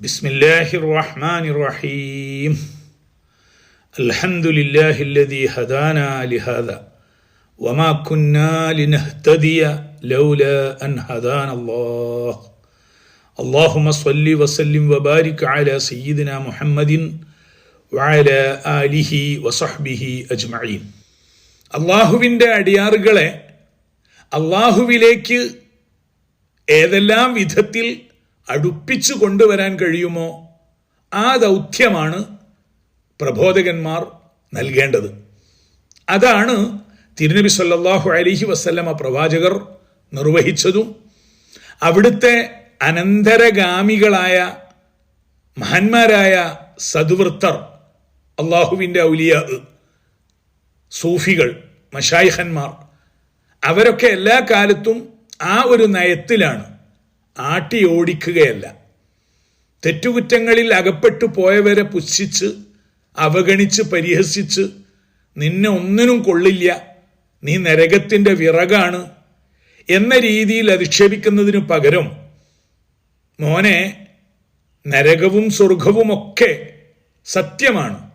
ബിസ്മില്ലാഹി റഹ്മാനി റഹീം അൽഹന്ദുലില്ലാഹി അല്ലദീ ഹദാന ലിഹദ. വമാ കുന്നാ ലിനഹ്തദിയ ലൗല അൻ ഹദാന അല്ലാഹ് അല്ലാഹുമ്മ സ്വല്ലി വസല്ലിം വബാരിക് അല സയ്യിദിന മുഹമ്മദിൻ വഅല ആലിഹി വസഹ്ബിഹി അജ്മഈൻ. അല്ലാഹുവിന്റെ അടിയാറുകളെ അല്ലാഹുവിലേക്ക് ഏതെല്ലാം വിധത്തിൽ അടുപ്പിച്ചു കൊണ്ടുവരാൻ കഴിയുമോ? ആ ദൗത്യമാണ് പ്രബോധകന്മാർ നൽകേണ്ടത്. അതാണ് തിരുനബി സല്ലാഹു അലൈഹി വസല്ലമ പ്രവാചകർ നിർവഹിച്ചതും അവിടുത്തെ അനന്തരഗാമികളായ മഹാന്മാരായ സദ്വൃത്തർ അള്ളാഹുവിന്റെ ഔലിയ സൂഫികൾ മഷായിഹന്മാർ അവരൊക്കെ എല്ലാ കാലത്തും ആ ഒരു നയത്തിലാണ് ആട്ടി ഓടിക്കുകയല്ല. തെറ്റുകുറ്റങ്ങളിൽ അകപ്പെട്ടു പോയവരെ പുച്ഛിച്ച് അവഗണിച്ച് പരിഹസിച്ച് നിന്നെ ഒന്നിനും കൊള്ളില്ല നീ നരകത്തിന്റെ വിറകാണ് എന്ന രീതിയിൽ അധിക്ഷേപിക്കുന്നതിനു പകരം മോനെ നരകവും സ്വർഗവുമൊക്കെ സത്യമാണ്.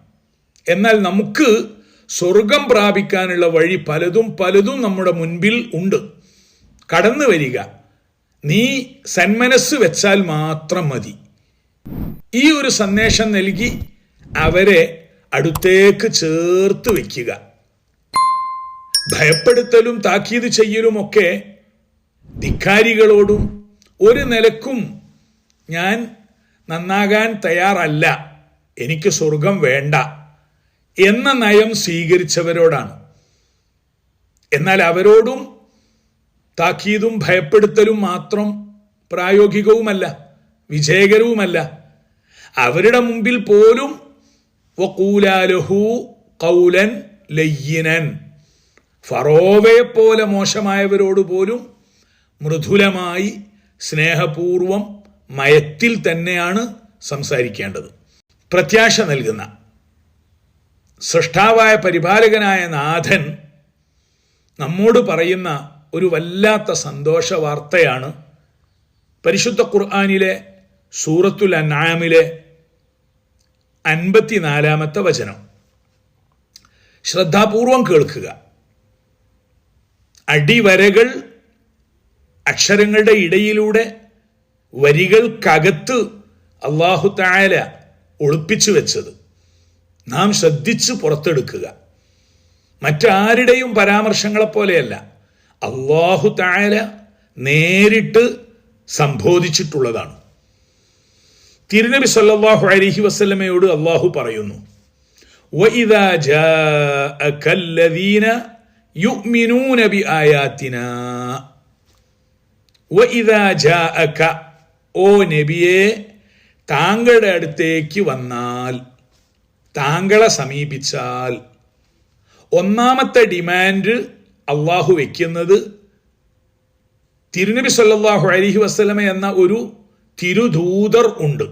എന്നാൽ നമുക്ക് സ്വർഗം പ്രാപിക്കാനുള്ള വഴി പലതും പലതും നമ്മുടെ മുൻപിൽ ഉണ്ട്. കടന്നു വരിക നീ സന്മനസ് വെച്ചാൽ മാത്രം മതി. ഈ ഒരു സന്ദേശം നൽകി അവരെ അടുത്തേക്ക് ചേർത്ത് വയ്ക്കുക ഭയപ്പെടുത്തലും താക്കീത് ചെയ്യലുമൊക്കെ ധിക്കാരികളോടും ഒരു നിലക്കും ഞാൻ നന്നാകാൻ തയ്യാറല്ല എനിക്ക് സ്വർഗം വേണ്ട എന്ന നയം സ്വീകരിച്ചവരോടാണ്. എന്നാൽ അവരോടും താക്കീതും ഭയപ്പെടുത്തലും മാത്രം പ്രായോഗികവുമല്ല വിജയകരവുമല്ല. അവരുടെ മുമ്പിൽ പോലും വക്കൂലാലഹു കൗലൻ ലയ്യനൻ. ഫറോവയെ പോലെ മോശമായവരോട് പോലും മൃദുലമായി സ്നേഹപൂർവം മയത്തിൽ തന്നെയാണ് സംസാരിക്കേണ്ടത്. പ്രത്യാശ നൽകുന്ന സൃഷ്ടാവായ പരിപാലകനായ നാഥൻ നമ്മോട് പറയുന്ന ഒരു വല്ലാത്ത സന്തോഷ വാർത്തയാണ് പരിശുദ്ധ ഖുർആാനിലെ സൂറത്തുൽ അനാമിലെ അൻപത്തിനാലാമത്തെ വചനം. ശ്രദ്ധാപൂർവം കേൾക്കുക. അടിവരകൾ അക്ഷരങ്ങളുടെ ഇടയിലൂടെ വരികൾക്കകത്ത് അള്ളാഹു തായാല ഒളിപ്പിച്ചു വെച്ചത്. നാം ശ്രദ്ധിച്ച് പുറത്തെടുക്കുക. മറ്റാരുടെയും പരാമർശങ്ങളെ പോലെയല്ല. അള്ളാഹു താര നേരിട്ട് സംബോധിച്ചിട്ടുള്ളതാണ്. തിരുനബി സല്ലാഹു അലഹി വസ്ലമയോട് അള്ളാഹു പറയുന്നു ഓ നബിയെ താങ്കളുടെ അടുത്തേക്ക് വന്നാൽ താങ്കളെ സമീപിച്ചാൽ ഒന്നാമത്തെ ഡിമാൻഡ് അള്ളാഹു വെക്കുന്നത് തിരുനബി സല്ലാഹു അലൈഹി വസ്ലമ എന്ന ഒരു തിരുദൂതർ ഉണ്ട്.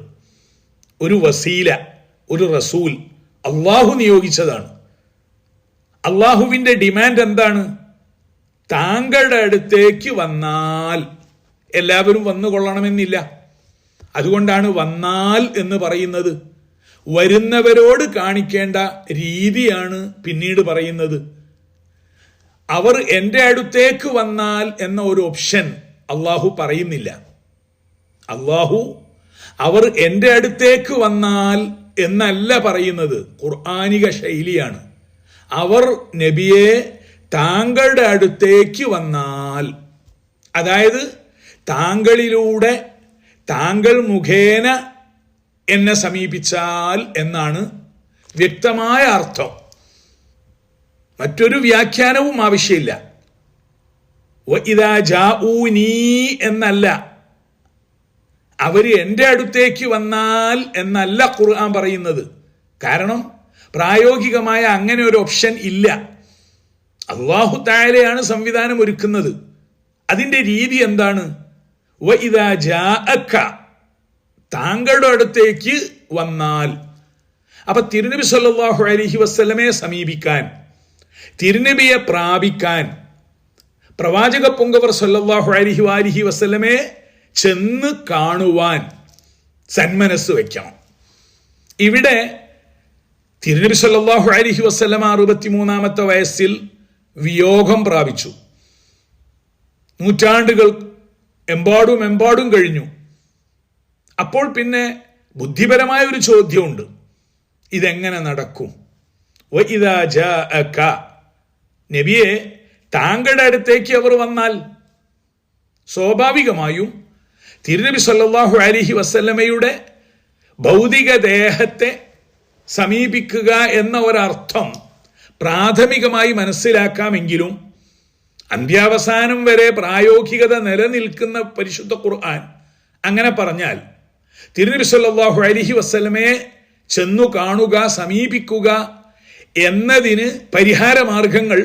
ഒരു വസീല ഒരു റസൂൽ അള്ളാഹു നിയോഗിച്ചതാണ്. അള്ളാഹുവിന്റെ ഡിമാൻഡ് എന്താണ്? താങ്കളുടെ അടുത്തേക്ക് വന്നാൽ എല്ലാവരും വന്നു കൊള്ളണമെന്നില്ല. അതുകൊണ്ടാണ് വന്നാൽ എന്ന് പറയുന്നത്. വരുന്നവരോട് കാണിക്കേണ്ട രീതിയാണ് പിന്നീട് പറയുന്നത്. അവർ എന്റെ അടുത്തേക്ക് വന്നാൽ എന്ന ഒരു ഓപ്ഷൻ അള്ളാഹു പറയുന്നില്ല. അള്ളാഹു അവർ എന്റെ അടുത്തേക്ക് വന്നാൽ എന്നല്ല പറയുന്നത്. ഖുർആാനിക ശൈലിയാണ്. അവർ നബിയെ താങ്കളുടെ അടുത്തേക്ക് വന്നാൽ അതായത് താങ്കളിലൂടെ താങ്കൾ മുഖേന എന്നെ സമീപിച്ചാൽ എന്നാണ് വ്യക്തമായ അർത്ഥം. മറ്റൊരു വ്യാഖ്യാനവും ആവശ്യമില്ല. എന്നല്ല. അവർ എന്റെ അടുത്തേക്ക് വന്നാൽ എന്നല്ല ഖുർആൻ പറയുന്നത്. കാരണം പ്രായോഗികമായ അങ്ങനെ ഒരു ഓപ്ഷൻ ഇല്ല. അള്ളാഹു താഴെയാണ് സംവിധാനം ഒരുക്കുന്നത്. അതിന്റെ രീതി എന്താണ്? താങ്കളുടെ അടുത്തേക്ക് വന്നാൽ. അപ്പൊ തിരുനബി സല്ലാഹു അലഹി വസ്ലമയെ സമീപിക്കാൻ തിരുനബിയെ പ്രാപിക്കാൻ. പ്രവാചക പൊങ്കവർ സല്ലല്ലാഹു അലൈഹി വാലിഹി വസ്ലമെ ചെന്ന് കാണുവാൻ സന്മനസ് വയ്ക്കണം ഇവിടെ തിരുനബി സല്ലല്ലാഹു അലൈഹി വസല്ലമ അറുപത്തിമൂന്നാമത്തെ വയസ്സിൽ വിയോഗം പ്രാപിച്ചു. നൂറ്റാണ്ടുകൾ എമ്പാടും എമ്പാടും കഴിഞ്ഞു. അപ്പോൾ പിന്നെ ബുദ്ധിപരമായ ഒരു ചോദ്യമുണ്ട്. ഇതെങ്ങനെ നടക്കും? നബിയെ താങ്കളുടെ അടുത്തേക്ക് അവർ വന്നാൽ സ്വാഭാവികമായും തിരുനബി സല്ലല്ലാഹു അലൈഹി വസല്ലമയുടെ ഭൗതിക ദേഹത്തെ സമീപിക്കുക എന്ന ഒരർത്ഥം പ്രാഥമികമായി മനസ്സിലാക്കാമെങ്കിലും അന്ത്യാവസാനം വരെ പ്രായോഗികത നിലനിൽക്കുന്ന പരിശുദ്ധ ഖുർആൻ അങ്ങനെ പറഞ്ഞാൽ തിരുനബി സല്ലല്ലാഹു അലൈഹി വസല്ലമയെ ചെന്നു കാണുക സമീപിക്കുക എന്നതിന് പരിഹാര മാർഗങ്ങൾ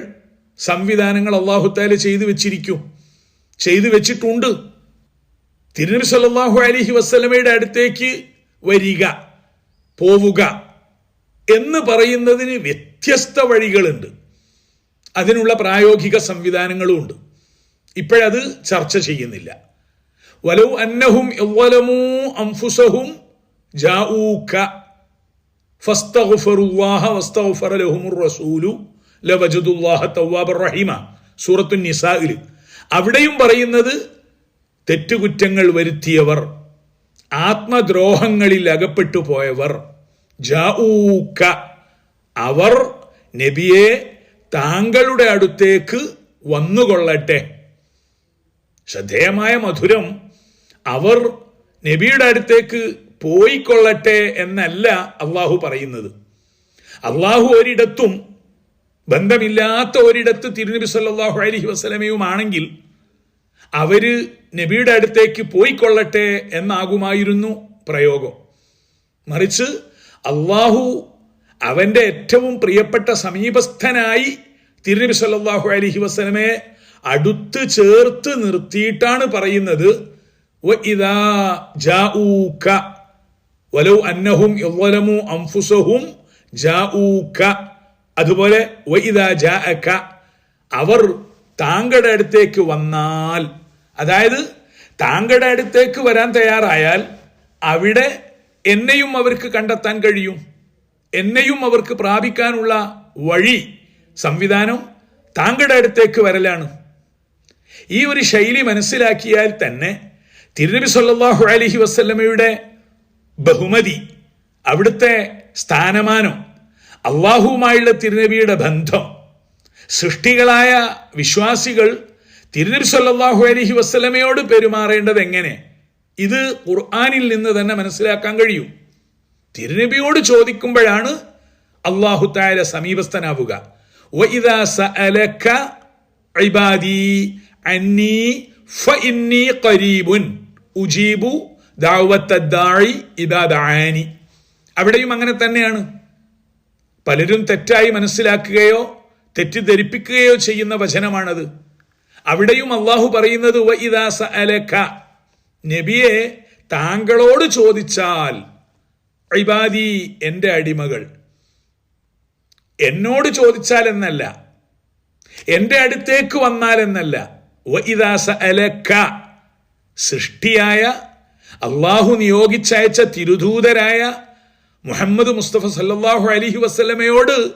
സംവിധാനങ്ങൾ അള്ളാഹുത്താല ചെയ്തു വെച്ചിരിക്കും. ചെയ്തു വെച്ചിട്ടുണ്ട്. തിരുനബി സല്ലാഹു അലൈഹി വസല്ലമയുടെ അടുത്തേക്ക് വരിക പോവുക എന്ന് പറയുന്നതിന് വ്യത്യസ്ത വഴികളുണ്ട്. അതിനുള്ള പ്രായോഗിക സംവിധാനങ്ങളും ഉണ്ട്. ഇപ്പോഴത് ചർച്ച ചെയ്യുന്നില്ല. വലൗ അന്നഹും എവ്വലമൂ അംഫുസഹും ജാഊക ഫസ്തഗ്ഫറുല്ലാഹ വസ്തഗ്ഫറ ലഹുമുർ റസൂലു റഹീമ സൂറത്തു നിസായിൽ അവിടെയും പറയുന്നത് തെറ്റുകുറ്റങ്ങൾ വരുത്തിയവർ ആത്മദ്രോഹങ്ങളിൽ അകപ്പെട്ടു പോയവർ ജാഊക്ക അവർ നബിയെ താങ്കളുടെ അടുത്തേക്ക് വന്നുകൊള്ളട്ടെ. ശ്രദ്ധേയമായ മധുരം അവർ നബിയുടെ അടുത്തേക്ക് പോയിക്കൊള്ളട്ടെ എന്നല്ല അള്ളാഹു പറയുന്നത്. അള്ളാഹു ഒരിടത്തും ബന്ധമില്ലാത്ത ഒരിടത്ത് തിരുനബി സല്ലാഹു അലഹി വസ്ലമയുമാണെങ്കിൽ അവർ നബിയുടെ അടുത്തേക്ക് പോയിക്കൊള്ളട്ടെ എന്നാകുമായിരുന്നു പ്രയോഗം. മറിച്ച് അള്ളാഹു അവന്റെ ഏറ്റവും പ്രിയപ്പെട്ട സമീപസ്ഥനായി തിരുനബി സല്ലാഹു അലഹി വസ്ലമയെ അടുത്ത് ചേർത്ത് നിർത്തിയിട്ടാണ് പറയുന്നത്. വലൗ അന്നഹും അംഫുസഹും ജാഊക്ക അതുപോലെ അവർ താങ്കളുടെ അടുത്തേക്ക് വന്നാൽ അതായത് താങ്കളുടെ അടുത്തേക്ക് വരാൻ തയ്യാറായാൽ അവിടെ എന്നെയും അവർക്ക് കണ്ടെത്താൻ കഴിയും. എന്നെയും അവർക്ക് പ്രാപിക്കാനുള്ള വഴി സംവിധാനം താങ്കളുടെ അടുത്തേക്ക് വരലാണ്. ഈ ഒരു ശൈലി മനസ്സിലാക്കിയാൽ തന്നെ തിരുനബി സല്ലാഹു അലഹി വസല്ലമയുടെ ബഹുമതി അവിടുത്തെ സ്ഥാനമാനം അള്ളാഹുവുമായുള്ള തിരുനബിയുടെ ബന്ധം. സൃഷ്ടികളായ വിശ്വാസികൾ തിരുനബി സല്ലാഹു അലഹി വസ്ലമയോട് പെരുമാറേണ്ടത് എങ്ങനെ? ഇത് ഖുർആാനിൽ നിന്ന് തന്നെ മനസ്സിലാക്കാൻ കഴിയും. തിരുനബിയോട് ചോദിക്കുമ്പോഴാണ് അള്ളാഹു താര സമീപസ്ഥനാവുക. അവിടെയും അങ്ങനെ തന്നെയാണ്. പലരും തെറ്റായി മനസ്സിലാക്കുകയോ തെറ്റിദ്ധരിപ്പിക്കുകയോ ചെയ്യുന്ന വചനമാണത്. അവിടെയും അള്ളാഹു പറയുന്നത് നബിയെ താങ്കളോട് ചോദിച്ചാൽ ഇബാദി എന്റെ അടിമകൾ. എന്നോട് ചോദിച്ചാൽ എന്നല്ല എന്റെ അടുത്തേക്ക് വന്നാൽ എന്നല്ല. സൃഷ്ടിയായ അള്ളാഹു നിയോഗിച്ചയച്ച തിരുദൂതരായ മുഹമ്മദ് മുസ്തഫ സല്ലല്ലാഹു അലൈഹി വസല്ലമയോട്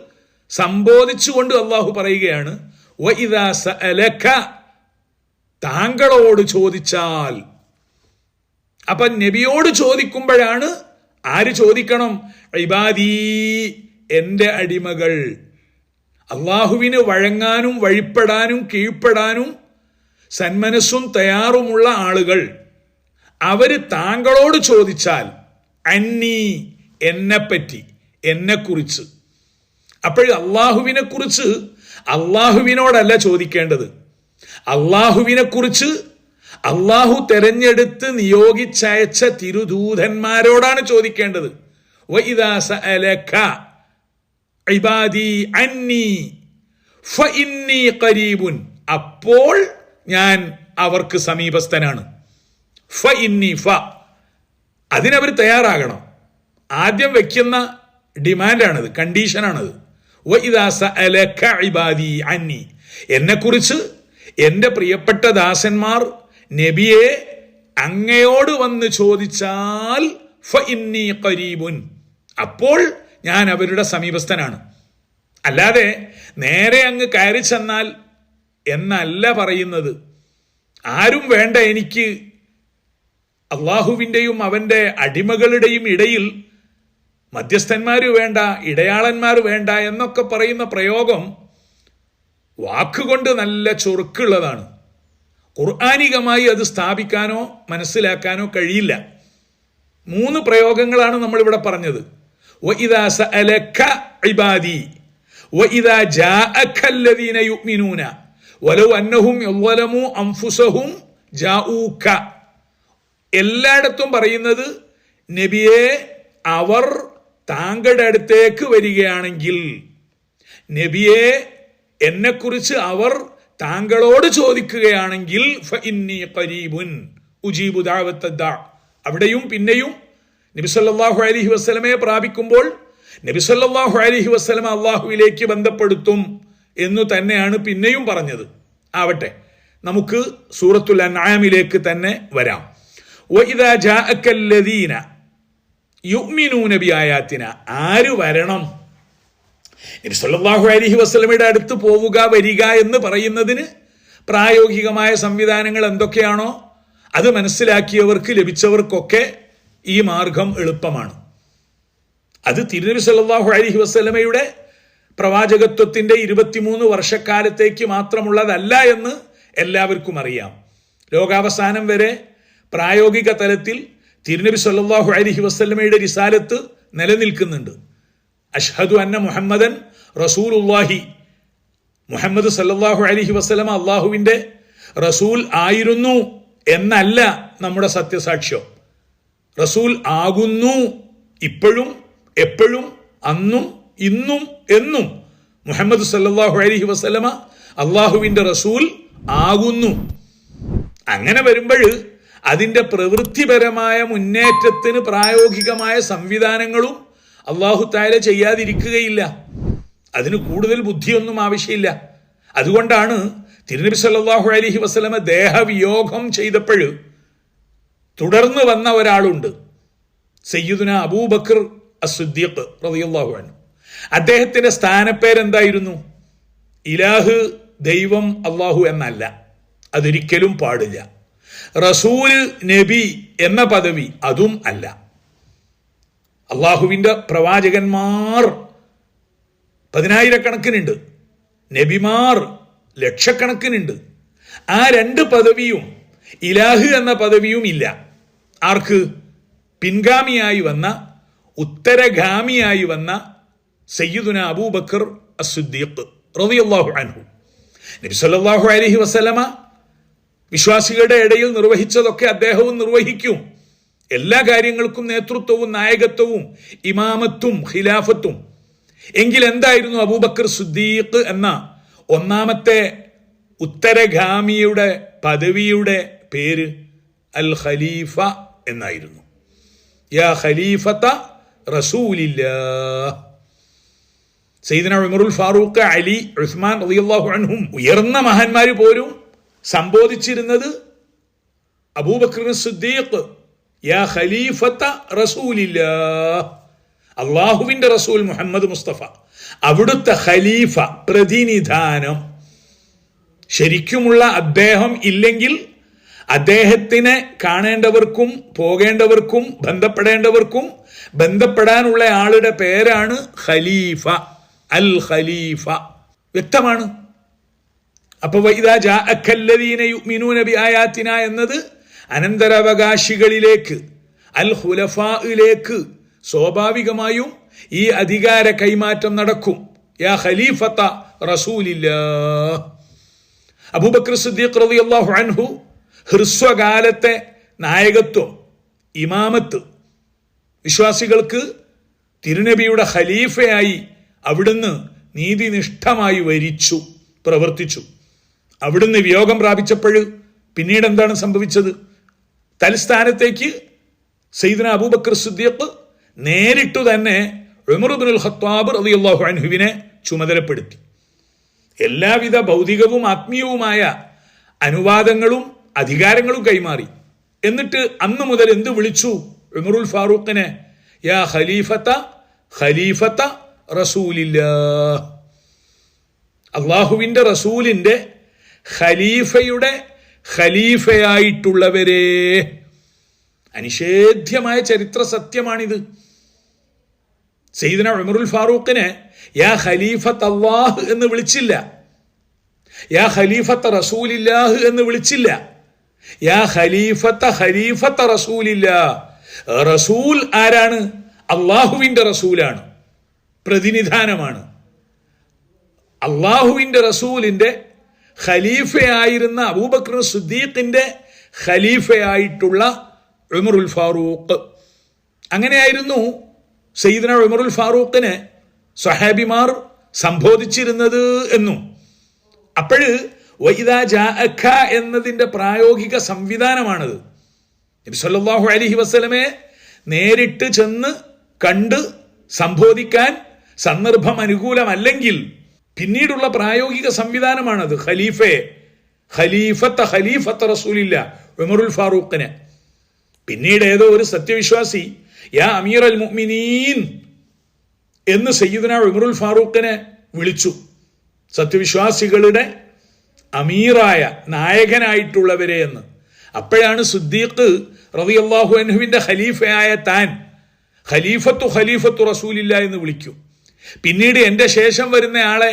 സംബോധിച്ചുകൊണ്ട് അള്ളാഹു പറയുകയാണ് താങ്കളോട് ചോദിച്ചാൽ. അപ്പൊ നബിയോട് ചോദിക്കുമ്പോഴാണ് ആര് ചോദിക്കണം? ഇബാദീ എന്റെ അടിമകൾ. അള്ളാഹുവിന് വഴങ്ങാനും വഴിപ്പെടാനും കീഴ്പ്പെടാനും സന്മനസ്സും തയ്യാറുമുള്ള ആളുകൾ. അവർ താങ്കളോട് ചോദിച്ചാൽ അന്നീ എന്നെപ്പറ്റി എന്നെക്കുറിച്ച്. അപ്പോഴും അള്ളാഹുവിനെ കുറിച്ച് അള്ളാഹുവിനോടല്ല ചോദിക്കേണ്ടത്. അള്ളാഹുവിനെ കുറിച്ച് അള്ളാഹു തെരഞ്ഞെടുത്ത് നിയോഗിച്ചയച്ച തിരുദൂതന്മാരോടാണ് ചോദിക്കേണ്ടത്. അപ്പോൾ ഞാൻ അവർക്ക് സമീപസ്ഥനാണ്. ഫ ഇന്നി ഫ. അതിനവർ തയ്യാറാകണം. ആദ്യം വെക്കുന്ന ഡിമാൻഡാണത് കണ്ടീഷനാണത്. വഇദാ സഅലക ഇബാദി അന്നി. എന്നെക്കുറിച്ച് എന്റെ പ്രിയപ്പെട്ട ദാസന്മാർ നബിയെ അങ്ങയോട് വന്ന് ചോദിച്ചാൽ അപ്പോൾ ഞാൻ അവരുടെ സമീപസ്ഥനാണ്. അല്ലാതെ നേരെ അങ്ങ് കയറി ചെന്നാൽ എന്നല്ല പറയുന്നത്. ആരും വേണ്ട എനിക്ക് അള്ളാഹുവിന്റെയും അവന്റെ അടിമകളുടെയും ഇടയിൽ മധ്യസ്ഥന്മാർ വേണ്ട ഇടയാളന്മാർ വേണ്ട എന്നൊക്കെ പറയുന്ന പ്രയോഗം വാക്കുകൊണ്ട് നല്ല ചൊറുക്കുള്ളതാണ്. ഖുർആാനികമായി അത് സ്ഥാപിക്കാനോ മനസ്സിലാക്കാനോ കഴിയില്ല. മൂന്ന് പ്രയോഗങ്ങളാണ് നമ്മളിവിടെ പറഞ്ഞത്. എല്ലായിടത്തും പറയുന്നത് നബിയെ അവർ താങ്കളുടെ അടുത്തേക്ക് വരികയാണെങ്കിൽ നബിയെ എന്നെക്കുറിച്ച് അവർ താങ്കളോട് ചോദിക്കുകയാണെങ്കിൽ ഉജീബു. അവിടെയും പിന്നെയും നബിസല്ലാഹു അലഹി വസല്ലമയെ പ്രാപിക്കുമ്പോൾ നബിസല്ലാഹു അലഹി വസല്ലമ അള്ളാഹുവിലേക്ക് ബന്ധപ്പെടുത്തും എന്നു തന്നെയാണ് പിന്നെയും പറഞ്ഞത് ആവട്ടെ നമുക്ക് സൂറത്തുൽ അൻആമിലേക്ക് തന്നെ വരാം യുഗ്മിനൂ നബി ആയാത്തിന. ആര് വരണം? നബിസ്വല്ലാഹു അലഹി വസ്ലമയുടെ അടുത്ത് പോവുക വരിക എന്ന് പറയുന്നതിന് പ്രായോഗികമായ സംവിധാനങ്ങൾ എന്തൊക്കെയാണോ അത് മനസ്സിലാക്കിയവർക്ക് ലഭിച്ചവർക്കൊക്കെ ഈ മാർഗം എളുപ്പമാണ്. അത് തിരുനബി സല്ലാഹു അലിഹി വസ്ലമയുടെ പ്രവാചകത്വത്തിന്റെ ഇരുപത്തിമൂന്ന് വർഷക്കാലത്തേക്ക് മാത്രമുള്ളതല്ല എന്ന് എല്ലാവർക്കും അറിയാം. ലോകാവസാനം വരെ പ്രായോഗിക തലത്തിൽ തിരുനബി സല്ലാഹു അലൈഹി വസ്ലമയുടെ റിസാലത്ത് നിലനിൽക്കുന്നുണ്ട്. അഷ്ഹദു അന്ന മുഹമ്മദൻ റസൂലുല്ലാഹി മുഹമ്മദ് സല്ലാഹു അലൈഹി വസല്ലമ അള്ളാഹുവിന്റെ റസൂൽ ആയിരുന്നു എന്നല്ല നമ്മുടെ സത്യസാക്ഷ്യം. റസൂൽ ആകുന്നു ഇപ്പോഴും എപ്പോഴും അന്നും ഇന്നും എന്നും മുഹമ്മദ് സല്ലാഹു അലൈഹി വസ്ലമ അള്ളാഹുവിന്റെ റസൂൽ ആകുന്നു. അങ്ങനെ വരുമ്പോൾ അതിന്റെ പ്രവൃത്തിപരമായ മുന്നേറ്റത്തിന് പ്രായോഗികമായ സംവിധാനങ്ങളും അള്ളാഹു താര ചെയ്യാതിരിക്കുകയില്ല. അതിന് കൂടുതൽ ബുദ്ധിയൊന്നും ആവശ്യമില്ല. അതുകൊണ്ടാണ് തിരുനബി സല്ലാഹു അലഹി വസ്ലമ ദേഹവിയോഗം ചെയ്തപ്പോൾ തുടർന്ന് വന്ന ഒരാളുണ്ട് സയ്യിദുന അബൂബക്കർ അസുദ്ദീഖ് റളിയല്ലാഹു അൻഹു. അദ്ദേഹത്തിന്റെ സ്ഥാനപ്പേരെന്തായിരുന്നു? ഇലാഹ് ദൈവം അള്ളാഹു എന്നല്ല. അതൊരിക്കലും പാടില്ല. റസൂൽ നബി എന്ന പദവി അതും അല്ല. അള്ളാഹുവിന്റെ പ്രവാചകന്മാർ പതിനായിരക്കണക്കിനുണ്ട്. നബിമാർ ലക്ഷക്കണക്കിനുണ്ട്. ആ രണ്ട് പദവിയും ഇലാഹ് എന്ന പദവിയും ഇല്ല. ആർക്ക്? പിൻഗാമിയായി വന്ന ഉത്തരഗാമിയായി വന്ന സയ്യിദുന അബൂബക്കർ അസുദ്ദീഖ് റളിയല്ലാഹു അൻഹു. നബി സല്ലല്ലാഹു അലൈഹി വസല്ലമ വിശ്വാസികളുടെ ഇടയിൽ നിർവഹിച്ചതൊക്കെ അദ്ദേഹവും നിർവഹിക്കും. എല്ലാ കാര്യങ്ങൾക്കും നേതൃത്വവും നായകത്വവും ഇമാമത്തും ഖിലാഫത്തും. എങ്കിൽ എന്തായിരുന്നു അബൂബക്കർ സുദ്ദീഖ് എന്ന ഒന്നാമത്തെ ഉത്തരഗാമിയുടെ പദവിയുടെ പേര്? അൽ ഖലീഫ എന്നായിരുന്നു. യാ ഖലീഫത്ത റസൂലില്ല സയ്യിദന ഉമറുൽ ഫാറൂഖ് അലി ഉസ്മാൻ റളിയല്ലാഹു അൻഹും ഉയർന്ന മഹാന്മാർ പോലും സംബോധിച്ചിരുന്നത് സിദ്ദീഖ് യാ അള്ളാഹുവിന്റെ റസൂൽ മുഹമ്മദ് മുസ്തഫ. അവിടുത്തെ ഖലീഫ പ്രതിനിധാനം. ശരിക്കുമുള്ള അദ്ദേഹം ഇല്ലെങ്കിൽ അദ്ദേഹത്തിനെ കാണേണ്ടവർക്കും പോകേണ്ടവർക്കും ബന്ധപ്പെടേണ്ടവർക്കും ബന്ധപ്പെടാനുള്ള ആളുടെ പേരാണ് ഖലീഫ അൽ ഖലീഫ. വ്യക്തമാണ്. അപ്പൊ വൈദാ ജാഅക്കല്ലദീന യുഅ്മിനൂന ബിആയാത്തിന എന്നത് അനന്തരാവകാശികളിലേക്ക് അൽ ഹുലഫയിലേക്ക് സ്വാഭാവികമായും ഈ അധികാര കൈമാറ്റം നടക്കും. യാ ഖലീഫത്ത റസൂലില്ല അബൂബക്കർ സിദ്ദീഖ് റളിയല്ലാഹു അൻഹു ഹ്രസ്വകാലത്തെ നായകത്വം ഇമാമത്ത്. വിശ്വാസികൾക്ക് തിരുനബിയുടെ ഖലീഫയായി അവിടുന്ന് നീതിനിഷ്ഠമായി വരിച്ചു പ്രവർത്തിച്ചു. അവിടുന്ന് വിയോഗം പ്രാപിച്ചപ്പോൾ പിന്നീട് എന്താണ് സംഭവിച്ചത്? തൽസ്ഥാനത്തേക്ക് സയ്യിദ്ന അബൂബക്കർ സിദ്ദീഖ് നേരിട്ടു തന്നെ ഉമറുബിനുൽ ഖത്താബ് റളിയല്ലാഹു അൻഹുവിനെ ചുമതലപ്പെടുത്തി. എല്ലാവിധ ഭൗതികവും ആത്മീയവുമായ അനുവാദങ്ങളും അധികാരങ്ങളും കൈമാറി. എന്നിട്ട് അന്ന് മുതൽ എന്ത് വിളിച്ചു? ഉമറുൽ ഫാറൂഖിനെ യാ ഖലീഫത്ത ഖലീഫത്ത റസൂലില്ല അള്ളാഹുവിന്റെ റസൂലിന്റെ ഖലീഫയുടെ ഖലീഫയായിട്ടുള്ളവരെ. അനിഷേധ്യമായ ചരിത്ര സത്യമാണിത്. സെയ്ദന ഉമറുൽ ഫാറൂഖിനെ യാ ഖലീഫത്ത് അള്ളാഹ് എന്ന് വിളിച്ചില്ല. യാ ഖലീഫത്ത റസൂലില്ലാഹ് എന്ന് വിളിച്ചില്ല. യാ ഖലീഫത്ത ഖലീഫത്ത റസൂലില്ല റസൂൽ ആരാണ്? അള്ളാഹുവിന്റെ റസൂലാണ്. പ്രതിനിധാനമാണ്. അള്ളാഹുവിന്റെ റസൂലിന്റെ ഖലീഫയായിരുന്ന അബൂബക്കർ സുദ്ദീഖിന്റെ ഖലീഫയായിട്ടുള്ള ഉമറുൽ ഫാറൂഖ്. അങ്ങനെയായിരുന്നു സയ്യിദന ഉമറുൽ ഫാറൂഖിനെ സഹാബിമാർ സംബോധിച്ചിരുന്നത് എന്നും. അപ്പോൾ വൈദാ ജാഅഖ എന്നതിന്റെ പ്രായോഗിക സംവിധാനമാണത്. നബി സല്ലല്ലാഹു അലൈഹി നേരിട്ട് ചെന്ന് കണ്ട് സംബോധിക്കാൻ സന്ദർഭം അനുകൂലമല്ലെങ്കിൽ പിന്നീടുള്ള പ്രായോഗിക സംവിധാനമാണത്. ഖലീഫയെ ഖലീഫത്ത ഖലീഫത്ത റസൂലില്ല ഉമറുൽ ഫാറൂഖിന്. പിന്നീട് ഏതോ ഒരു സത്യവിശ്വാസി യാ അമീർ അൽ മുഅ്മിനീൻ എന്ന് സയ്യിദന ഉമറുൽ ഫാറൂഖിനെ വിളിച്ചു. സത്യവിശ്വാസികളുടെ അമീറായ നായകനായിട്ടുള്ളവരെ എന്ന്. അപ്പോഴാണ് സുദ്ദീഖ് റബി അള്ളാഹു അൻഹുവിന്റെ ഖലീഫയായ താൻ ഖലീഫത്തു ഖലീഫത്തു റസൂലില്ല എന്ന് വിളിക്കും. പിന്നീട് എന്റെ ശേഷം വരുന്ന ആളെ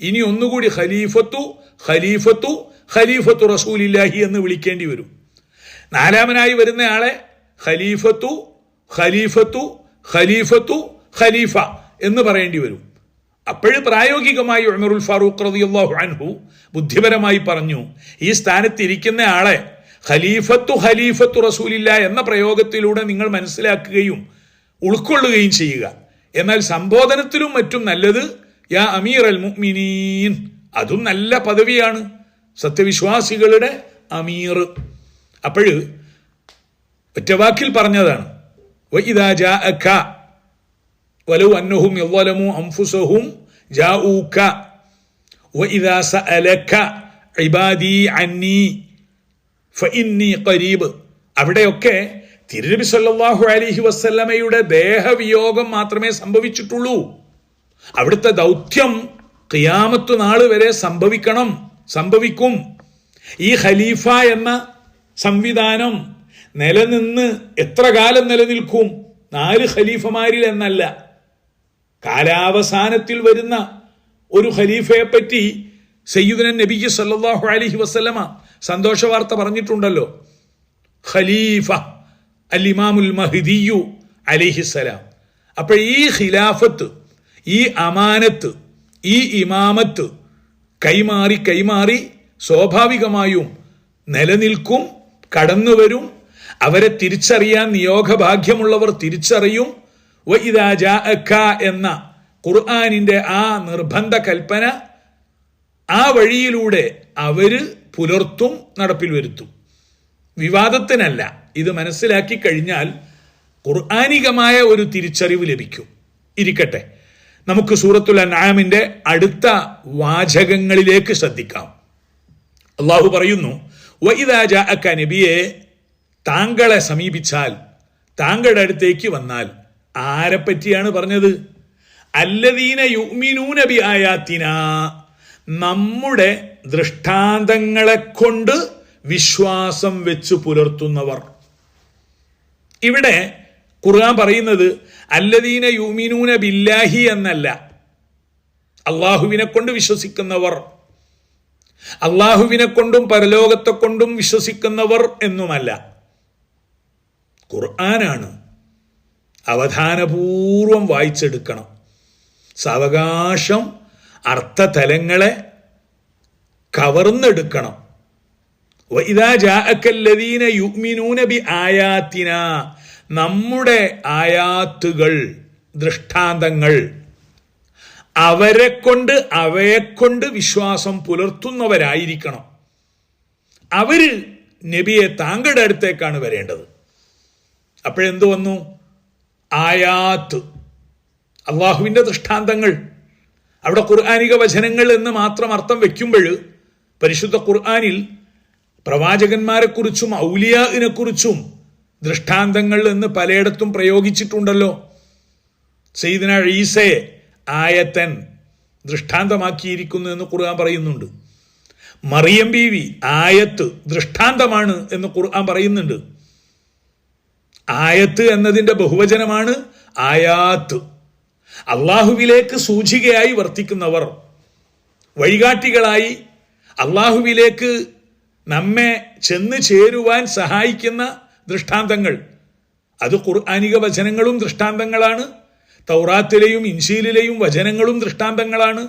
ഇനി ഒന്നുകൂടി ഖലീഫത്തു ഖലീഫത്തു ഖലീഫത്തു റസൂലില്ലാഹി എന്ന് വിളിക്കേണ്ടി വരും. നാലാമനായി വരുന്ന ആളെ ഖലീഫത്തു ഖലീഫത്തു ഖലീഫത്തു ഖലീഫ എന്ന് പറയേണ്ടി വരും. അപ്പോഴും പ്രായോഗികമായി ഉമറുൽ ഫാറൂഖ് റളിയല്ലാഹു അൻഹു ബുദ്ധിപരമായി പറഞ്ഞു ഈ സ്ഥാനത്ത് ഇരിക്കുന്ന ആളെ ഖലീഫത്തു ഖലീഫത്തു റസൂലില്ല എന്ന പ്രയോഗത്തിലൂടെ നിങ്ങൾ മനസ്സിലാക്കുകയും ഉൾക്കൊള്ളുകയും ചെയ്യുക. എന്നാൽ സംബോധനത്തിലും മറ്റും നല്ലത് യാ അമീർ അൽ മുഅ്മിനീൻ. അതും നല്ല പദവിയാണ് സത്യവിശ്വാസികളുടെ അമീർ. അപ്പോഴ് ഒറ്റവാക്കിൽ പറഞ്ഞതാണ്. അവിടെയൊക്കെ തിരുനബി സല്ലാഹു അലിഹി വസല്ലമയുടെ ദേഹവിയോഗം മാത്രമേ സംഭവിച്ചിട്ടുള്ളൂ. അവിടുത്തെ ദൗത്യം ഖിയാമത്തു നാൾ വരെ സംഭവിക്കണം സംഭവിക്കും. ഈ ഖലീഫ എന്ന സംവിധാനം നിലനിന്ന് എത്ര കാലം നിലനിൽക്കും? നാല് ഖലീഫമാരിൽ എന്നല്ല. കാലാവസാനത്തിൽ വരുന്ന ഒരു ഖലീഫയെ പറ്റി സയ്യിദുന നബിക്ക് സല്ലല്ലാഹു അലൈഹി വസല്ലമ സന്തോഷ വാർത്ത പറഞ്ഞിട്ടുണ്ടല്ലോ. ഖലീഫ. അൽ ഇമാമുൽ മഹ്ദിയു അലിഹിസലാം അപ്പോൾ ഈ ഖിലാഫത്ത് ഈ അമാനത്ത് ഈ ഇമാമത്ത് കൈമാറി കൈമാറി സ്വാഭാവികമായും നിലനിൽക്കും കടന്നു വരും. അവരെ തിരിച്ചറിയാൻ നിയോഗഭാഗ്യമുള്ളവർ തിരിച്ചറിയും. എന്ന ഖുർആാനിന്റെ ആ നിർബന്ധ കൽപ്പന ആ വഴിയിലൂടെ അവർ പുലർത്തും നടപ്പിൽ വരുത്തും. വിവാദത്തിനല്ല. ഇത് മനസ്സിലാക്കി കഴിഞ്ഞാൽ ഖുർആാനികമായ ഒരു തിരിച്ചറിവ് ലഭിക്കും. ഇരിക്കട്ടെ. നമുക്ക് സൂറത്തുൽ അനാമിന്റെ അടുത്ത വാചകങ്ങളിലേക്ക് ശ്രദ്ധിക്കാം. അള്ളാഹു പറയുന്നു വൈദാജ ജാഅക നബിയെ താങ്കളെ സമീപിച്ചാൽ താങ്കളുടെ അടുത്തേക്ക് വന്നാൽ ആരെ പറ്റിയാണ് പറഞ്ഞത്? അല്ലദീന യുമിനൂന ബി ആയാത്തിന നമ്മുടെ ദൃഷ്ടാന്തങ്ങളെ കൊണ്ട് വിശ്വാസം വെച്ചു പുലർത്തുന്നവർ. ഇവിടെ ഖുർആൻ പറയുന്നത് അല്ലദീന യുമിനൂന ബില്ലാഹി എന്നല്ല. അള്ളാഹുവിനെ കൊണ്ട് വിശ്വസിക്കുന്നവർ. അള്ളാഹുവിനെ കൊണ്ടും പരലോകത്തെ കൊണ്ടും വിശ്വസിക്കുന്നവർ എന്നുമല്ല. ഖുർആനാണ് അവധാനപൂർവം വായിച്ചെടുക്കണം. സാവകാശം അർത്ഥതലങ്ങളെ കവർന്നെടുക്കണം. ആയാത്തിന നമ്മുടെ ആയാത്തുകൾ ദൃഷ്ടാന്തങ്ങൾ അവരെ കൊണ്ട് അവയെ കൊണ്ട് വിശ്വാസം പുലർത്തുന്നവരായിരിക്കണം. അവർ നബിയെ താങ്കളുടെ അടുത്തേക്കാണ് വരേണ്ടത്. അപ്പോഴെന്ത് വന്നു? ആയാത്ത് അള്ളാഹുവിന്റെ ദൃഷ്ടാന്തങ്ങൾ. അവിടെ ഖുർആാനിക വചനങ്ങൾ എന്ന് മാത്രം അർത്ഥം വെക്കുമ്പോൾ പരിശുദ്ധ ഖുർആാനിൽ പ്രവാചകന്മാരെക്കുറിച്ചും ഔലിയാവിനെ കുറിച്ചും ദൃഷ്ടാന്തങ്ങൾ എന്ന് പലയിടത്തും പ്രയോഗിച്ചിട്ടുണ്ടല്ലോ. സെയ്ദിന ഈസയെ ആയത്തൻ ദൃഷ്ടാന്തമാക്കിയിരിക്കുന്നു എന്ന് ഖുർആൻ പറയുന്നുണ്ട്. മറിയം ബീവി ആയത്ത് ദൃഷ്ടാന്തമാണ് എന്ന് ഖുർആൻ പറയുന്നുണ്ട്. ആയത്ത് എന്നതിന്റെ ബഹുവചനമാണ് ആയാത്ത്. അള്ളാഹുവിലേക്ക് സൂചികയായി വർത്തിക്കുന്നവർ വഴികാട്ടികളായി അള്ളാഹുവിലേക്ക് നമ്മെ ചെന്ന് ചേരുവാൻ സഹായിക്കുന്ന ദൃഷ്ടാന്തങ്ങൾ. അത് ഖുർആാനിക വചനങ്ങളും ദൃഷ്ടാന്തങ്ങളാണ്. തൗറാത്തിലെയും ഇഞ്ചിയിലെയും വചനങ്ങളും ദൃഷ്ടാന്തങ്ങളാണ്.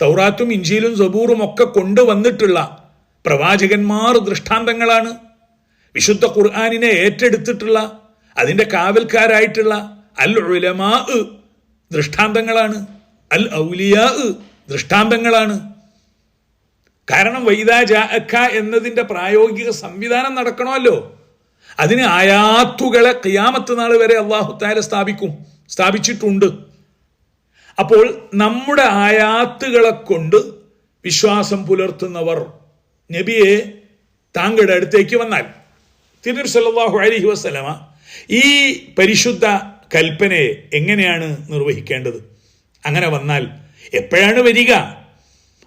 തൗറാത്തും ഇഞ്ചിയിലും സബൂറും ഒക്കെ കൊണ്ടുവന്നിട്ടുള്ള പ്രവാചകന്മാർ ദൃഷ്ടാന്തങ്ങളാണ്. വിശുദ്ധ ഖുർആാനിനെ ഏറ്റെടുത്തിട്ടുള്ള അതിന്റെ കാവൽക്കാരായിട്ടുള്ള അൽ ഉലമാ ദൃഷ്ടാന്തങ്ങളാണ്. അൽ ഔലിയാ ദൃഷ്ടാന്തങ്ങളാണ്. കാരണം വൈദാ ജാഅക്ക എന്നതിന്റെ പ്രായോഗിക സംവിധാനം നടക്കണമല്ലോ. അതിന് ആയാത്തുകളെ കിയാമത്ത് നാൾ വരെ അള്ളാഹു താല സ്ഥാപിക്കും സ്ഥാപിച്ചിട്ടുണ്ട്. അപ്പോൾ നമ്മുടെ ആയാത്തുകളെ കൊണ്ട് വിശ്വാസം പുലർത്തുന്നവർ നബിയെ താങ്കളുടെ അടുത്തേക്ക് വന്നാൽ തിരുനബി സല്ലാഹു അലഹി വസല്ലമ ഈ പരിശുദ്ധ കൽപ്പനയെ എങ്ങനെയാണ് നിർവഹിക്കേണ്ടത്? അങ്ങനെ വന്നാൽ എപ്പോഴാണ് വരിക?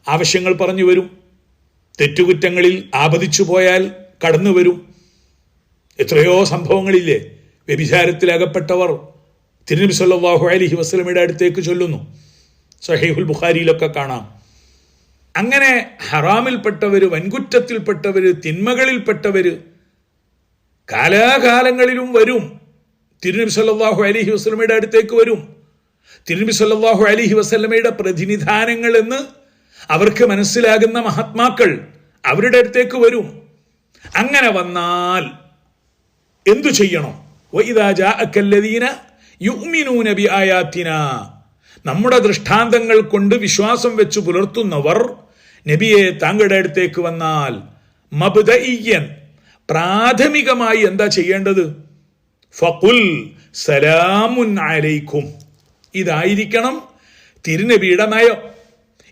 ആവശ്യങ്ങൾ പറഞ്ഞു വരും. തെറ്റുകുറ്റങ്ങളിൽ ആപതിച്ചു പോയാൽ കടന്നു വരും. എത്രയോ സംഭവങ്ങളില്ലേ? വ്യഭിചാരത്തിൽ അകപ്പെട്ടവർ തിരുനബി സല്ലല്ലാഹു അലൈഹി വസല്ലമയുടെ അടുത്തേക്ക് ചൊല്ലുന്നു. സഹീഹുൽ ബുഖാരിയിലൊക്കെ കാണാം. അങ്ങനെ ഹറാമിൽപ്പെട്ടവര് വൻകുറ്റത്തിൽപ്പെട്ടവര് തിന്മകളിൽപ്പെട്ടവര് കാലാകാലങ്ങളിലും വരും. തിരുനബി സല്ലല്ലാഹു അലൈഹി വസല്ലമയുടെ അടുത്തേക്ക് വരും. തിരുനബി സല്ലല്ലാഹു അലൈഹി വസല്ലമയുടെ പ്രതിനിധാനങ്ങൾ എന്ന് അവർക്ക് മനസ്സിലാകുന്ന മഹാത്മാക്കൾ അവരുടെ അടുത്തേക്ക് വരും. അങ്ങനെ വന്നാൽ എന്തു ചെയ്യണം? നമ്മുടെ ദൃഷ്ടാന്തങ്ങൾ കൊണ്ട് വിശ്വാസം വെച്ച് പുലർത്തുന്നവർ നബിയെ താങ്കളുടെ അടുത്തേക്ക് വന്നാൽ മബ്ദഇയ്യൻ പ്രാഥമികമായി എന്താ ചെയ്യേണ്ടത്? ഫഖുൽ സലാമുൻ അലൈക്കും. ഇതായിരിക്കണം തിരുനബിയുടെ നയം.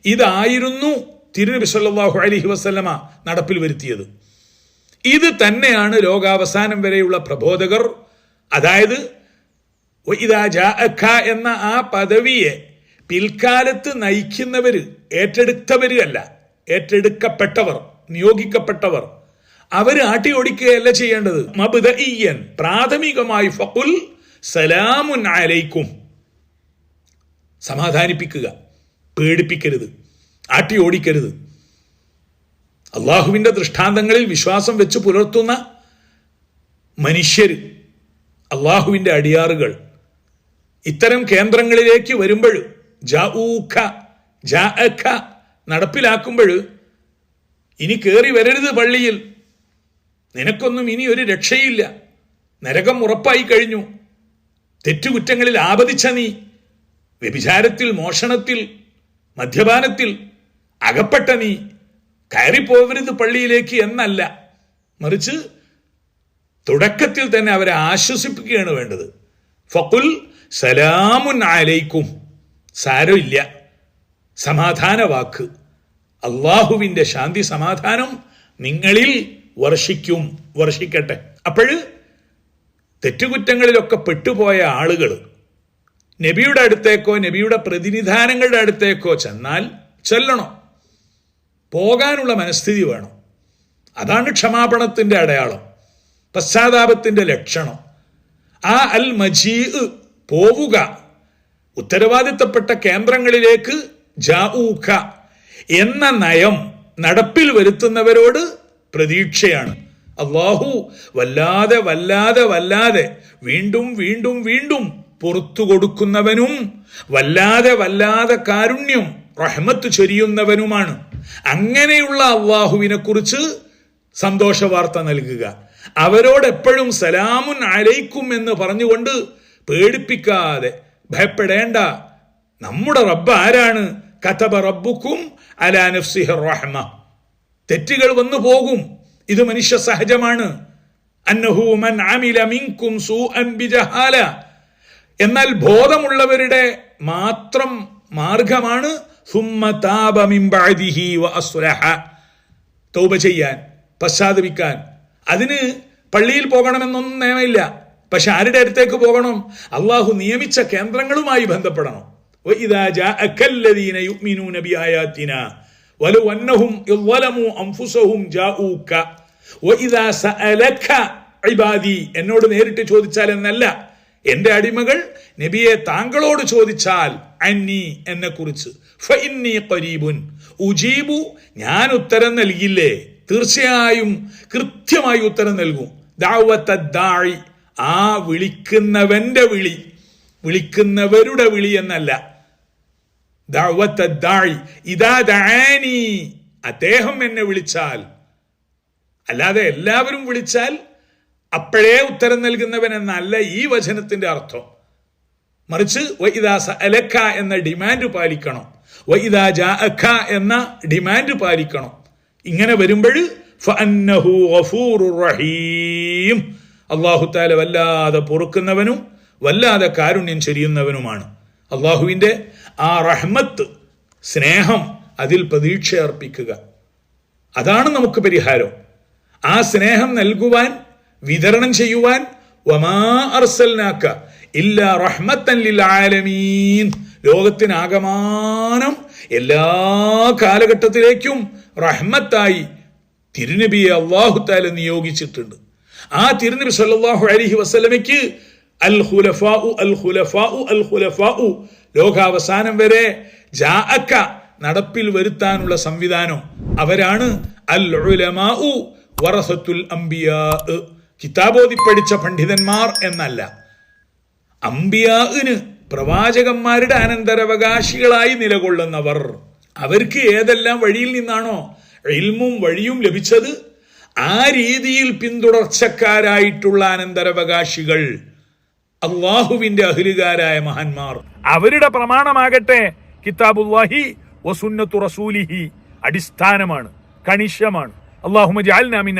ഇതായിരുന്നു തിരുനബി സല്ലാഹു അലഹി വസ്ലമ നടപ്പിൽ വരുത്തിയത്. ഇത് തന്നെയാണ് ലോകാവസാനം വരെയുള്ള പ്രബോധകർ അതായത് ഇതാ ജാഅക്ക എന്ന ആ പദവിയെ പിൽക്കാലത്ത് നയിക്കുന്നവര് ഏറ്റെടുത്തവര് അല്ല ഏറ്റെടുക്കപ്പെട്ടവർ നിയോഗിക്കപ്പെട്ടവർ. അവർ ആട്ടി ഓടിക്കുകയല്ല ചെയ്യേണ്ടത്. മബ്ദഇയ്യൻ പ്രാഥമികമായി ഫഖുൽ സലാമുൻ അലൈക്കും. സമാധാനിപ്പിക്കുക. പേടിപ്പിക്കരുത് ആട്ടി ഓടിക്കരുത്. അള്ളാഹുവിന്റെ ദൃഷ്ടാന്തങ്ങളിൽ വിശ്വാസം വെച്ച് പുലർത്തുന്ന മനുഷ്യർ അള്ളാഹുവിന്റെ അടിയാറുകൾ. ഇത്തരം കേന്ദ്രങ്ങളിലേക്ക് വരുമ്പോൾ ജാഊഖ ജാഅഖ നടപ്പിലാക്കുമ്പോൾ ഇനി കയറി വരരുത് പള്ളിയിൽ. നിനക്കൊന്നും ഇനി ഒരു രക്ഷയില്ല. നരകം ഉറപ്പായി കഴിഞ്ഞു. തെറ്റുകുറ്റങ്ങളിൽ ആപതിച്ച നീ. വ്യഭിചാരത്തിൽ മോഷണത്തിൽ മദ്യപാനത്തിൽ അകപ്പെട്ട നീ കയറിപ്പോവരുത് പള്ളിയിലേക്ക് എന്നല്ല. മറിച്ച് തുടക്കത്തിൽ തന്നെ അവരെ ആശ്വസിപ്പിക്കുകയാണ് വേണ്ടത്. ഫക്കുൽ സലാമുൻ ആലയിക്കും സാരമില്ല. സമാധാന വാക്ക് അള്ളാഹുവിന്റെ ശാന്തി സമാധാനം നിങ്ങളിൽ വർഷിക്കും. വർഷിക്കട്ടെ. അപ്പോഴ് തെറ്റുകുറ്റങ്ങളിലൊക്കെ പെട്ടുപോയ ആളുകൾ നബിയുടെ അടുത്തേക്കോ നബിയുടെ പ്രതിനിധാനങ്ങളുടെ അടുത്തേക്കോ ചെന്നാൽ ചെല്ലണം? പോകാനുള്ള മനസ്ഥിതി വേണം. അതാണ് ക്ഷമാപണത്തിന്റെ അടയാളം. പശ്ചാത്താപത്തിന്റെ ലക്ഷണം. ആ അൽ മജീ പോവുക. ഉത്തരവാദിത്തപ്പെട്ട കേന്ദ്രങ്ങളിലേക്ക് ജാഊഖ എന്ന നയം നടപ്പിൽ വരുത്തുന്നവരോട് പ്രതീക്ഷയാണ്. അള്ളാഹു വല്ലാതെ വല്ലാതെ വല്ലാതെ വീണ്ടും വീണ്ടും വീണ്ടും പുറത്തു കൊടുക്കുന്നവനും വല്ലാതെ വല്ലാതെ കാരുണ്യം റഹ്മത്ത് ചൊരിയുന്നവനുമാണ്. അങ്ങനെയുള്ള അള്ളാഹുവിനെ കുറിച്ച് സന്തോഷ വാർത്ത നൽകുക അവരോടെപ്പോഴും സലാമുൻ അലൈക്കും എന്ന് പറഞ്ഞുകൊണ്ട് പേടിപ്പിക്കാതെ ഭയപ്പെടേണ്ട. നമ്മുടെ റബ്ബ് ആരാണ്? കഥബ റബ്ബുക്കും അലാ നഫ്സിഹ റഹ്മ. തെറ്റുകൾ വന്നു പോകും. ഇത് മനുഷ്യ സഹജമാണ്. അന്നഹു മൻ അമില മിൻകും സൂഅൻ എന്നാൽ ബോധമുള്ളവരുടെ മാത്രം മാർഗമാണ് സുമ്മ താപ മിൻ ബഅദിഹി വ അസ്ലഹ തൗബ ചെയ്യാൻ പശ്ചാത്തപിക്കാൻ അതിന് പള്ളിയിൽ പോകണമെന്നൊന്നും നിയമമില്ല പക്ഷെ ആരുടെ അടുത്തേക്ക് പോകണം അള്ളാഹു നിയമിച്ച കേന്ദ്രങ്ങളുമായി ബന്ധപ്പെടണം وإذا جاءك الذين يؤمنون بآياتنا ولو أنهم إذ ظلموا أنفسهم جاءوك وإذا سألك عبادي എന്നോട് നേരിട്ട് ചോദിച്ചാൽ എന്നല്ല എന്റെ അടിമകൾ നബിയെ താങ്കളോട് ചോദിച്ചാൽ അന്നി എന്നെ കുറിച്ച്. ഉജീബു ഞാൻ ഉത്തരം നൽകില്ലേ തീർച്ചയായും കൃത്യമായി ഉത്തരം നൽകും. ദാവത്ത ദാഴി ആ വിളിക്കുന്നവന്റെ വിളി. വിളിക്കുന്നവരുടെ വിളി എന്നല്ല. ദഅവത്ത ദാഴി ഇതാ ദാനി അദ്ദേഹം എന്നെ വിളിച്ചാൽ. അല്ലാതെ എല്ലാവരും വിളിച്ചാൽ അപ്പോഴേ ഉത്തരം നൽകുന്നവൻ എന്നല്ല ഈ വചനത്തിന്റെ അർത്ഥം. മറിച്ച് വൈദാസ അലക്ക എന്ന ഡിമാൻഡ് പാലിക്കണം. വൈദാ ജാഅക്ക എന്ന ഡിമാൻഡ് പാലിക്കണം. ഇങ്ങനെ വരുമ്പോൾ റഹീം. അള്ളാഹു താല വല്ലാതെ പൊറുക്കുന്നവനും വല്ലാതെ കാരുണ്യം ചെരിയുന്നവനുമാണ്. അള്ളാഹുവിന്റെ ആ റഹ്മത്ത് സ്നേഹം അതിൽ പ്രതീക്ഷ അർപ്പിക്കുക അതാണ് നമുക്ക് പരിഹാരം. ആ സ്നേഹം നൽകുവാൻ വിതരണം ചെയ്യുവാൻ വമാ ഇല്ല റഹ്മത്തൻ ലിൽ ലോകത്തിനാകമാനം എല്ലാ കാലഘട്ടത്തിലേക്കും റഹ്മത്തായി തിരുനബിയെ അള്ളാഹു താല നിയോഗിച്ചിട്ടുണ്ട്. ആ തിരുനബി സല്ലല്ലാഹു അലഹി വസ്ലമയ്ക്ക് അൽ ഖുലഫാഉ അൽ ഖുലഫാഉ അൽ ഖുലഫാഉ ലോകാവസാനം വരെ ജാഅക്ക നടപ്പിൽ വരുത്താനുള്ള സംവിധാനം അവരാണ് അൽ ഉലമാഉ വറസത്തുൽ അംബിയാ. കിതാബോധി പഠിച്ച പണ്ഡിതന്മാർ എന്നല്ല. അമ്പിയാഹിന് പ്രവാചകന്മാരുടെ അനന്തരവകാശികളായി നിലകൊള്ളുന്നവർ. അവർക്ക് ഏതെല്ലാം വഴിയിൽ നിന്നാണോ ഇൽമും വഴിയും ലഭിച്ചത്? ആ രീതിയിൽ പിന്തുടർച്ചക്കാരായിട്ടുള്ള അനന്തരവകാശികൾ അള്ളാഹുവിന്റെ അഹിലുകാരായ മഹാന്മാർ. അവരുടെ പ്രമാണമാകട്ടെ കിതാബുല്ലാഹി വസുന്നത്തു റസൂലിഹി അടിസ്ഥാനമാണ് കണിശമാണ്. അള്ളാഹുമ ജഅൽനാ മിൻ